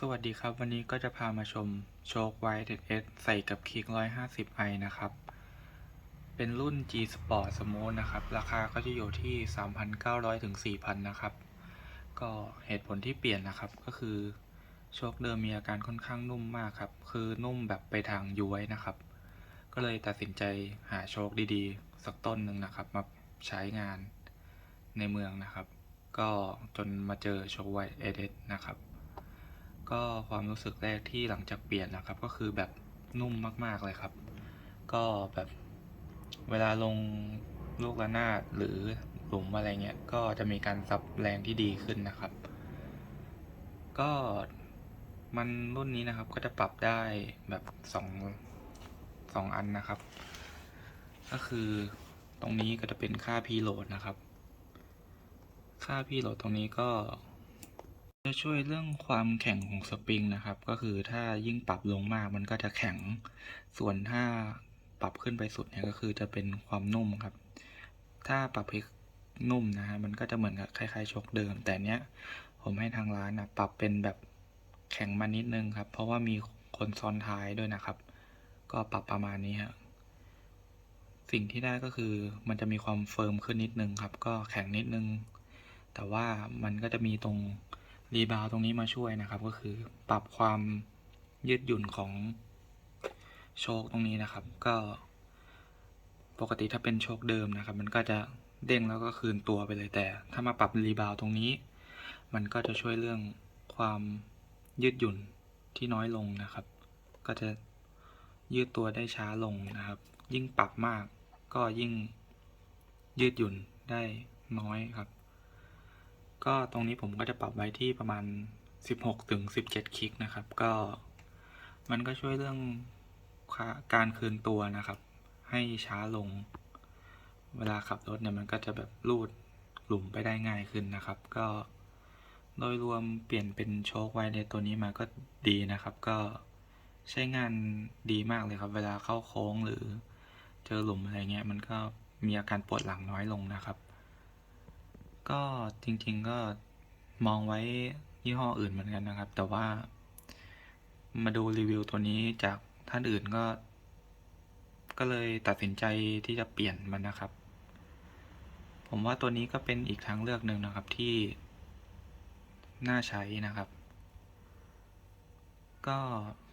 สวัสดีครับ วันนี้ก็จะพามาชมโชคไวท์เอสใส่กับคิก 150 i นะครับ เป็นรุ่น G Sport Smooth นะครับ ราคาก็จะอยู่ที่ 3,900 ถึง 4,000 นะครับ ก็เหตุผลที่เปลี่ยนนะครับก็คือโชคเดิมมีอาการค่อนข้างนุ่มมากครับ คือนุ่มแบบไปทางย้วยนะครับ ก็เลยตัดสินใจหาโชคดีๆ สักต้นหนึ่งนะครับ มาใช้งานในเมืองนะครับ ก็จนมาเจอโชคไวท์เอสนะครับ ก็ความรู้สึกแรกที่หลังจากเปลี่ยนนะครับ ก็คือแบบนุ่มมาก ๆเลยครับ ก็แบบเวลาลงลูกระนาดหรือหลุมอะไรเงี้ยก็จะมีการซับแรงที่ดีขึ้นนะครับ ก็มันรุ่นนี้นะครับก็จะปรับได้แบบสองสองอันนะครับ ก็คือตรงนี้ก็จะเป็นค่าพีโหลดนะครับ ค่าพีโหลดตรงนี้ก็ จะช่วยเรื่องความแข็งของสปริงนะครับ ก็คือถ้ายิ่งปรับลงมากมันก็จะแข็ง ส่วนถ้าปรับขึ้นไปสุดเนี่ยก็คือจะเป็นความนุ่มครับ ถ้าปรับให้นุ่มนะฮะมันก็จะเหมือนกับคล้ายๆชกเดิม แต่เนี้ยผมให้ทางร้านนะปรับเป็นแบบแข็งมานิดนึงครับ เพราะว่ามีคนซ้อนท้ายด้วยนะครับ ก็ปรับประมาณนี้ฮะสิ่งที่ได้ก็คือมันจะมีความเฟิร์มขึ้นนิดนึงครับ ก็แข็งนิดนึง แต่ว่ามันก็จะมีตรง รีบาวตรงนี้มาช่วยนะครับ ก็คือปรับความยืดหยุ่นของโชคตรงนี้นะครับ ก็ปกติถ้าเป็นโชคเดิมนะครับ มันก็จะเด้งแล้วก็คืนตัวไปเลยแต่ ถ้ามาปรับรีบาวตรงนี้ มันก็จะช่วยเรื่องความยืดหยุ่นที่น้อยลงนะครับ ก็จะยืดตัวได้ช้าลงนะครับ ยิ่งปรับมากก็ยิ่งยืดหยุ่นได้น้อยครับ ก็ตรงนี้ผมก็จะปรับไว้ที่ประมาณ 16ถึง17 คลิกนะครับ ก็มันก็ช่วยเรื่องการคืนตัวนะครับ ให้ช้าลง เวลาขับรถเนี่ยมันก็จะแบบลูดหลุมไปได้ง่ายขึ้นนะครับ ก็โดยรวมเปลี่ยนเป็นโชคไวในตัวนี้มาก็ดีนะครับ ก็ใช้งานดีมากเลยครับ เวลาเข้าโค้งหรือเจอหลุมอะไรเงี้ย มันก็มีอาการปวดหลังน้อยลงนะครับ ก็จริง ๆก็มองไว้ยี่ห้ออื่นเหมือนกันนะครับ แต่ว่ามาดูรีวิวตัวนี้จากท่านอื่นก็ ก็เลยตัดสินใจที่จะเปลี่ยนมันนะครับ ผมว่าตัวนี้ก็เป็นอีกทางเลือกหนึ่งนะครับที่ น่าใช้นะครับ ก็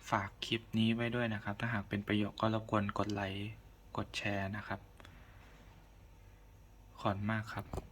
ฝากคลิปนี้ไว้ด้วยนะครับ ถ้าหากเป็นประโยชน์ก็รบกวนกดไลค์ กดแชร์นะครับ ขอบคุณมากครับ